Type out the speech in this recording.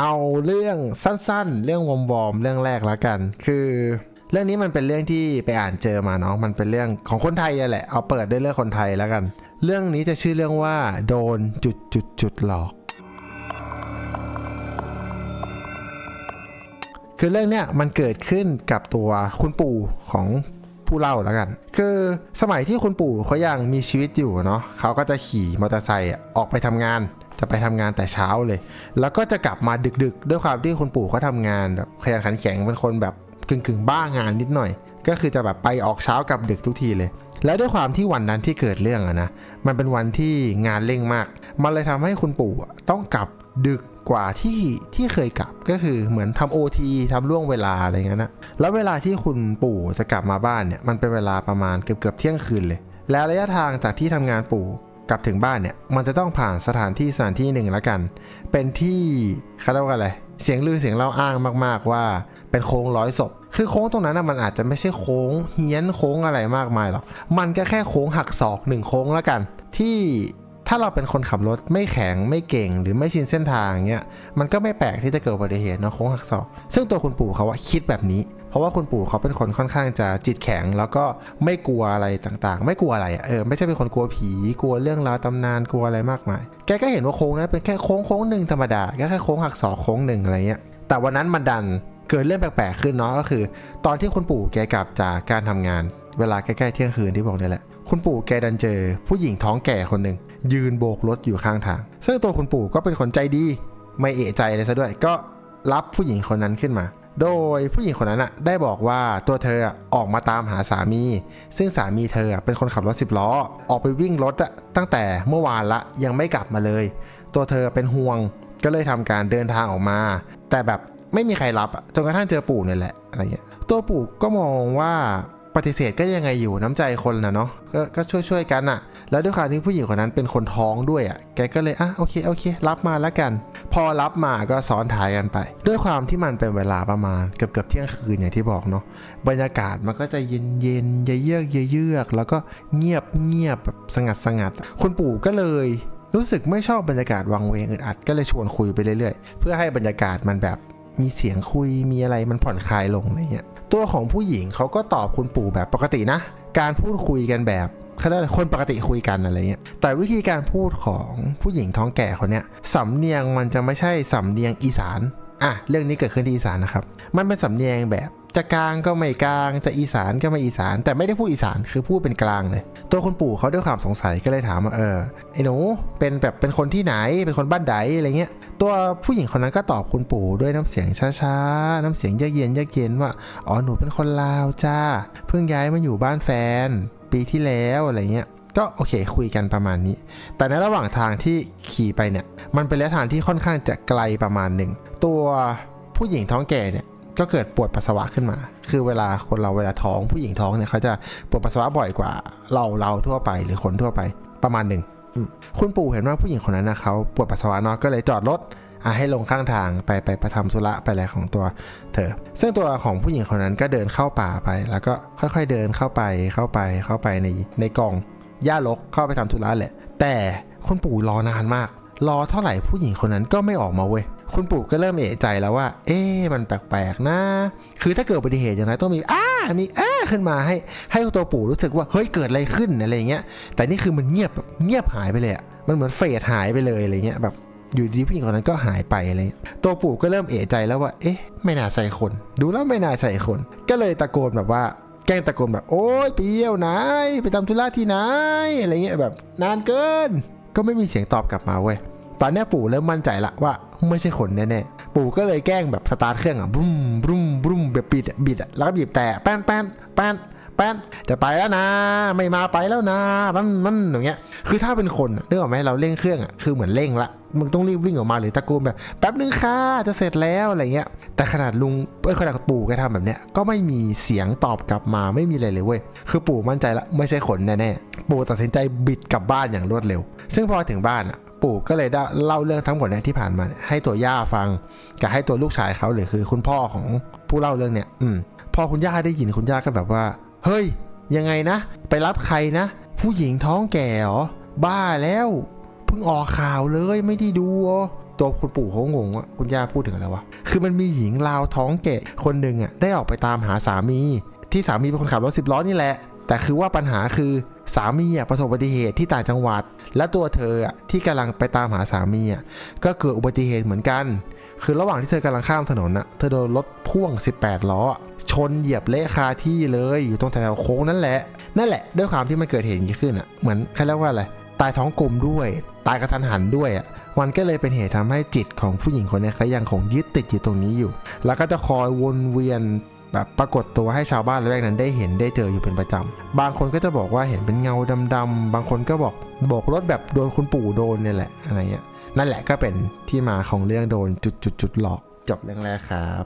เอาเรื่องสั้นๆ เรื่องวอมวอมๆเรื่องแรกแล้วกัน คือเรื่องนี้มันเป็นเรื่องที่ไปอ่านเจอมาเนาะมันเป็นเรื่องของคนไทยนี่แหละ เอาเปิดด้วยเรื่องคนไทยแล้วกัน เรื่องนี้จะชื่อเรื่องว่า โดนจุดจุดจุดๆๆหลอก คือเรื่องเนี้ยมันเกิดขึ้นกับตัวคุณปู่ของผู้เล่าแล้วกัน คือสมัยที่คุณปู่เขายังมีชีวิตอยู่เนาะเขาก็จะขี่มอเตอร์ไซค์อออกไปทำงาน จะไปทำงานแต่เช้าเลย แล้วก็จะกลับมาดึกๆ ด้วยความที่คุณปู่เขาทำงานแบบขยันขันแข็งเป็นคนแบบกึ่งๆ บ้างานนิดหน่อย ก็คือจะแบบไปออกเช้ากลับดึกทุกทีเลย แล้วด้วยความที่วันนั้นที่เกิดเรื่องอะนะ มันเป็นวันที่งานเร่งมาก มันเลยทำให้คุณปู่ต้องกลับดึกกว่าที่ที่เคยกลับก็คือเหมือนทำโอทีทำล่วงเวลาอะไรเงี้ยนะ แล้วเวลาที่คุณปู่จะกลับมาบ้านเนี่ยมันเป็นเวลาประมาณเกือบเกือบเที่ยงคืนเลย แล้วระยะทางจากที่ทำงานปู่ กลับถึงบ้านเนี่ย มันจะต้องผ่านสถานที่สถานที่หนึ่งแล้วกัน เป็นที่เขาเรียกว่าอะไร เสียงลือเสียงเล่าอ้างมาก ๆว่า เป็นโค้งร้อยศพ คือโค้งตรงนั้นนะมันอาจจะไม่ใช่โค้งเฮี้ยนโค้งอะไรมากมายหรอก มันก็แค่โค้งหักศอกหนึ่งโค้งแล้วกัน ที่ ถ้าเราเป็นคนขับรถไม่แข็งไม่เก่งหรือไม่ชินเส้นทางเงี้ยมันก็ไม่แปลกที่จะเกิดอุบัติเหตุเนาะโค้งหักศอก ซึ่งตัวคุณปู่เขาว่าคิดแบบนี้ เพราะว่าคุณปู่เขาเป็นคนค่อนข้างจะจิตแข็ง แล้วก็ไม่กลัวอะไรต่างๆ ไม่กลัวอะไรเออไม่ใช่เป็นคนกลัวผีกลัวเรื่องราวตำนานกลัวอะไรมากมาย แกก็เห็นว่าโค้งนั้นเป็นแค่โค้งโค้งหนึ่งธรรมดาแค่โค้งหักศอกโค้งหนึ่งอะไรเงี้ยแต่วันนั้นมันดันเกิดเรื่องแปลกๆขึ้นเนาะก็คือ ตอนที่คุณปู่แกกลับจากการทำงาน เวลาใกล้ๆเที่ยงคืนที่บอกนี่แหละ คุณปู่แกดันเจอ ผู้หญิงท้องแก่คนหนึ่งยืนโบกรถอยู่ข้างทาง ซึ่งตัวคุณปู่ก็เป็นคนใจดี ไม่เอะใจเลยซะด้วย ก็รับผู้หญิงคนนั้นขึ้นมา โดยผู้หญิงคนนั้นอะได้บอกว่าตัวเธอออกมาตามหาสามี ซึ่งสามีเธอเป็นคนขับรถสิบล้อ ออกไปวิ่งรถอะตั้งแต่เมื่อวานละยังไม่กลับมาเลย ตัวเธอเป็นห่วงก็เลยทำการเดินทางออกมา แต่แบบไม่มีใครรับจนกระทั่งเจอปู่เนี่ยแหละอะไรเงี้ยตัวปู่ก็มองว่า ปฏิเสธก็ยังไงอยู่น้ำใจคนนะเนาะก็ก็ช่วยช่วยๆกันอะแล้วด้วยความที่ผู้หญิงคนนั้นเป็นคนท้องด้วยอะแกก็เลยอะโอเคโอเค รับมาแล้วกัน พอรับมาก็ซ้อนท้ายกันไป ด้วยความที่มันเป็นเวลาประมาณเกือบเกือบเที่ยงคืนอย่างที่บอกเนาะบรรยากาศมันก็จะเย็นเย็นเยือกเยือก แล้วก็เงียบเงียบแบบสงัดสงัด คุณปู่ก็เลยรู้สึกไม่ชอบบรรยากาศวังเวงอึดอัดก็เลยชวนคุยไปเรื่อยๆ เพื่อให้บรรยากาศมันแบบ มีเสียงคุยมีอะไรมันผ่อนคลายลงอะไรเงี้ยตัวของผู้หญิงเขาก็ตอบคุณปู่แบบปกตินะ การพูดคุยกันแบบคนปกติคุยกันอะไรเงี้ย แต่วิธีการพูดของผู้หญิงท้องแก่คนเนี้ยสำเนียงมันจะไม่ใช่สำเนียงอีสานอะเรื่องนี้เกิดขึ้นที่อีสานนะครับ มันเป็นสำเนียงแบบ จะกลางก็ไม่กลางจะอีสานก็ไม่อีสาน แต่ไม่ได้พูดอีสานคือพูดเป็นกลางเลย ตัวคุณปู่เขาด้วยความสงสัยก็เลยถามว่าเออไอ้หนูเป็นแบบเป็นคนที่ไหนเป็นคนบ้านใดอะไรเงี้ย ตัวผู้หญิงคนนั้นก็ตอบคุณปู่ด้วยน้ำเสียงช้าๆน้ำเสียงเยือกเย็นเยือกเย็นว่าอ๋อหนูเป็นคนลาวจ้า เพิ่งย้ายมาอยู่บ้านแฟน ปีที่แล้วอะไรเงี้ยก็โอเคคุยกันประมาณนี้ แต่ในระหว่างทางที่ขี่ไปเนี่ย มันเป็นระยะทางที่ค่อนข้างจะไกลประมาณหนึ่ง ตัวผู้หญิงท้องแก่เนี่ย ก็เกิดปวดปัสสาวะขึ้นมา คือเวลาคนเราเวลาท้องผู้หญิงท้องเนี่ยเขาจะปวดปัสสาวะบ่อยกว่าเราเราทั่วไปหรือคนทั่วไปประมาณหนึ่งคุณปู่เห็นว่าผู้หญิงคนนั้นนะเขาปวดปัสสาวะเนาะก็เลยจอดรถอะให้ลงข้างทางไปไปประทำธุระไปอะไรของตัวเธอ ซึ่งตัวของผู้หญิงคนนั้นก็เดินเข้าป่าไป แล้วก็ค่อยๆเดินเข้าไปเข้าไปเข้าไปในในกองหญ้ารกเข้าไปทำธุระแหละ แต่คุณปู่รอนานมาก รอเท่าไหร่ผู้หญิงคนนั้นก็ไม่ออกมาเว้ย คุณปู่ก็เริ่มเอะใจแล้วว่า เอ๊มันแปลกๆนะ คือถ้าเกิดอุบัติเหตุอย่างไรต้องมีอ้ามีอ้าขึ้นมาให้ ให้ตัวปู่รู้สึกว่าเฮ้ยเกิดอะไรขึ้นอะไรเงี้ย แต่นี่คือมันเงียบแบบเงียบหายไปเลยอะมันเหมือนเฟดหายไปเลยอะไรเงี้ยแบบอยู่ดีผู้หญิงคนนั้นก็หายไปอะไรเงี้ยตัวปู่ก็เริ่มเอะใจแล้วว่า เอ๊ะ ไม่น่าใช่คน ดูแล้วไม่น่าใช่คน ก็เลยตะโกนแบบว่า แกล้งตะโกนแบบ โอ๊ยไปเยี่ยวไหนไปทำธุระที่ไหนอะไรเงี้ยแบบ นานเกิน ก็ไม่มีเสียงตอบกลับมาเว้ย ตอนนี้ปู่เริ่มมั่นใจละว่า ไม่ใช่คนแน่ๆ ปู่ก็เลยแกล้งแบบสตาร์ทเครื่องอะบุ้มบุ้มบุ้มแบบบิดบิดอะแล้วก็บีบแต่แป้นแป้นแป้นแป้นจะไปแล้วนะ ไม่มาไปแล้วนะ มันมันอย่างเงี้ย คือถ้าเป็นคนนึกออกไหมเราเร่งเครื่องอะคือเหมือนเร่งละมึงต้องรีบวิ่งออกมาหรือตะโกนแบบแป๊บนึงค่ะจะเสร็จแล้วอะไรเงี้ย แต่ขนาดลุงเอ้ยขนาดปู่แกทำแบบเนี้ยก็ไม่มีเสียงตอบกลับมาไม่มีอะไรเลยเว้ยคือปู่มั่นใจละไม่ใช่คนแน่ๆปู่ตัดสินใจบิดกลับบ้านอย่างรวดเร็ว ซึ่งพอถึงบ้านอะ ปู่ก็เลยเล่าเรื่องทั้งหมดเนี่ยที่ผ่านมาให้ตัวย่าฟัง กับให้ตัวลูกชายเขาหรือคือคุณพ่อของผู้เล่าเรื่องเนี่ยอืมพอคุณย่าได้ยินคุณย่าก็แบบว่า เฮ้ย ยังไงนะ ไปรับใครนะ ผู้หญิงท้องแก่หรอบ้าแล้วเพิ่งออกข่าวเลยไม่ได้ดูตัวคุณปู่เขางงว่าคุณย่าพูดถึงอะไรวะคือมันมีหญิงลาวท้องแก่คนหนึ่งอะได้ออกไปตามหาสามี ที่สามีเป็นคนขับรถสิบล้อนี่แหละ แต่คือว่าปัญหาคือ สามีอะประสบอุบัติเหตุที่ต่างจังหวัด และตัวเธอที่กำลังไปตามหาสามีอะก็เกิดอุบัติเหตุเหมือนกัน คือระหว่างที่เธอกำลังข้ามถนนน่ะเธอโดนรถพ่วง 18 ล้อ ชนเหยียบเละคาที่เลยอยู่ตรงแถวโค้งนั่นแหละ นั่นแหละด้วยความที่มันเกิดเหตุอย่างนี้ขึ้นอะเหมือนเขาเรียกว่าอะไรตายท้องกลมด้วย ตายกระทันหันด้วยอะมันก็เลยเป็นเหตุทำให้จิตของผู้หญิงคนนี้เขายังคงยึดติดอยู่ตรงนี้อยู่ แล้วก็จะคอยวนเวียน แบบปรากฏตัวให้ชาวบ้านละแวกนั้นได้เห็นได้เจออยู่เป็นประจำ บางคนก็จะบอกว่าเห็นเป็นเงาดำๆ บางคนก็บอกบอกรถแบบโดนคุณปู่โดนเนี่ยแหละอะไรเงี้ย นั่นแหละก็เป็นที่มาของเรื่องโดนจุดจุดจุดๆๆหลอก จบเรื่องแรกครับ